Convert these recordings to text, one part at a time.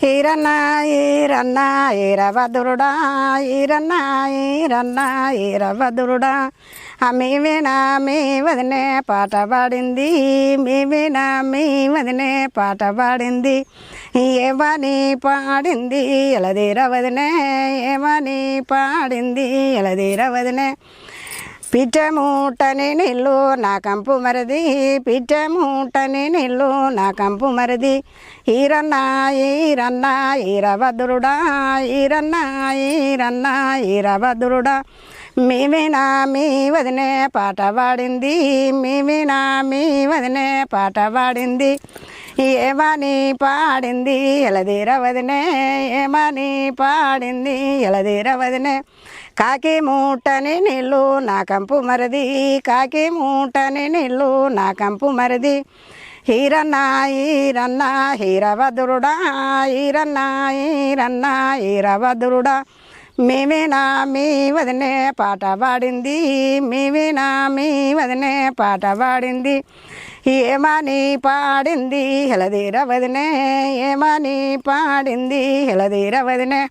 ఈరన్న ఈరన్న ఈరభద్రుడా ఈరన్న ఈరన్న ఈరభద్రుడా మేమేనా మీ వదినే పాట పాడింది మేమేనా మీ వదినే పాట పాడింది ఏమని పాడింది ఎలదీర వదినే ఏమని పాడింది ఎలదీర వదినే పిట్ట మూటని నా కంపు మరది పిట్ట మూటని నా కంపు మరది. ఈరన్న ఈరన్న ఈరభద్రుడా ఈరన్న ఈరన్న ఈరభద్రుడా మీవినా మీ వదినే పాట పాడింది మీవినా మీ వదినే పాట పాడింది. ఏమని పాడింది? ఎలదీరవదినే ఏమని పాడింది? ఎలదీరవదినే కాకి మూటని నీళ్ళు నా కంపు మరది. కాకి మూటని నీళ్ళు నా కంపు మరది. హీరన్న ఈరన్న హీరవదురుడా. ఈరన్న ఈరన్న హీరభద్రుడా మేమేనా మీ వదినే పాట పాడింది. మేమేనా మీ వదినే పాట పాడింది. ఏమని పాడింది? హెలదీర వదినే. ఏమని పాడింది? హెలదీర వదినే.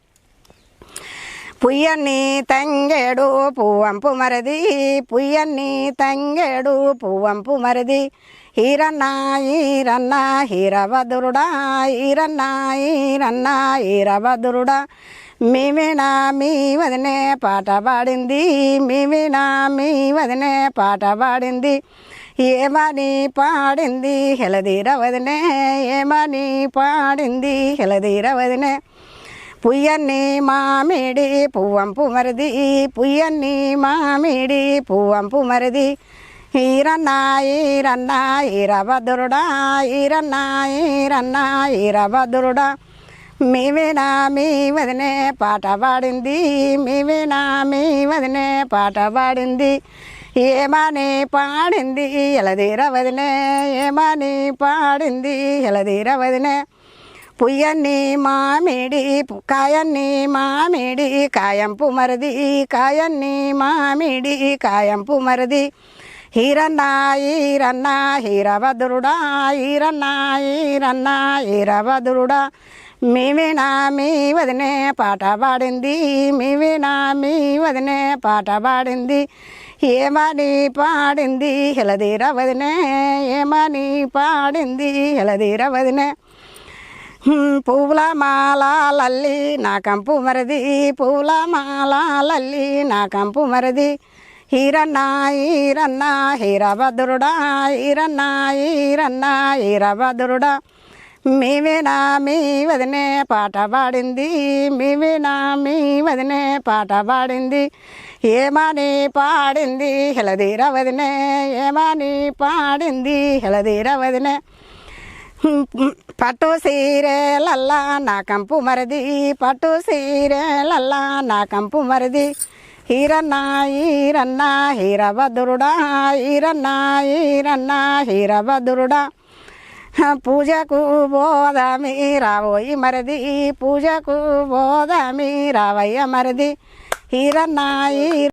పుయ్యన్ని తంగేడు పువ్వంపు మరది. పుయ్యన్ని తంగేడు పువ్వంపు మరది. ఈరన్న ఈరన్న హీరవదురుడా. ఈరన్న ఈరన్న హీరవదురుడా. మేమేనా మీ వదినే పాట పాడింది. మేమేనా మీ వదినే పాట పాడింది. ఏమని పాడింది? హెలదీర వదినే. ఏమని పాడింది? హెలదీర వదినే. పుయ్యన్ని మామిడి పువ్వంపు మరిది. పుయ్యన్ని మామిడి పువ్వంపు మరిది. ఈరన్నా ఈరన్నా ఈరభద్రుడా ఈరన్నా ఈరన్నా ఈరభద్రుడా మీవేనా మీ వదినే పాట పాడింది. మీవేనా మీ వదినే పాట పాడింది. ఏమని పాడింది ఎలదీర వదినే. ఏమని పాడింది ఎలదీర వదినే. పుయ్యన్ని మామిడి కాయన్ని మామిడి కాయంపు మరది. కాయన్ని మామిడి కాయంపు మరది. హీరన్న ఈరన్న హీరభద్రుడా ఈరన్న ఈరన్న హీరభద్రుడా మేమేనా మీ వదినే పాట పాడింది. మేమేనా మీ వదినే పాట పాడింది. ఏమని పాడింది? హెలదీర వదినే. ఏమని పాడింది? హెలదీర వదినే. పూల మాల లల్లి నా కంపు మరది. పూల మాల లల్లి నా కంపు మరది. హీరన్న ఈరన్న హీరభద్రుడా ఈరన్న ఈరన్న హీరభద్రుడా మేమేనా మీ వదినే పాట పాడింది. మేమేనా మీ వదినే పాట పాడింది. ఏమని పాడింది? హెలదీర వదినే. ఏమని పాడింది? హెలదీర వదినే. పట్టు సీరేలల్లా నా కంపు మరది. పట్టు సీరేలల్లా నా కంపు మరది. హీరన్న ఈరన్న హీరభద్రుడా ఈరన్న ఈరన్న హీరభద్రుడా పూజకు బోదామి రావోయి మరది. పూజకు బోదామి రావయ్య మరది. హీరన్నాయి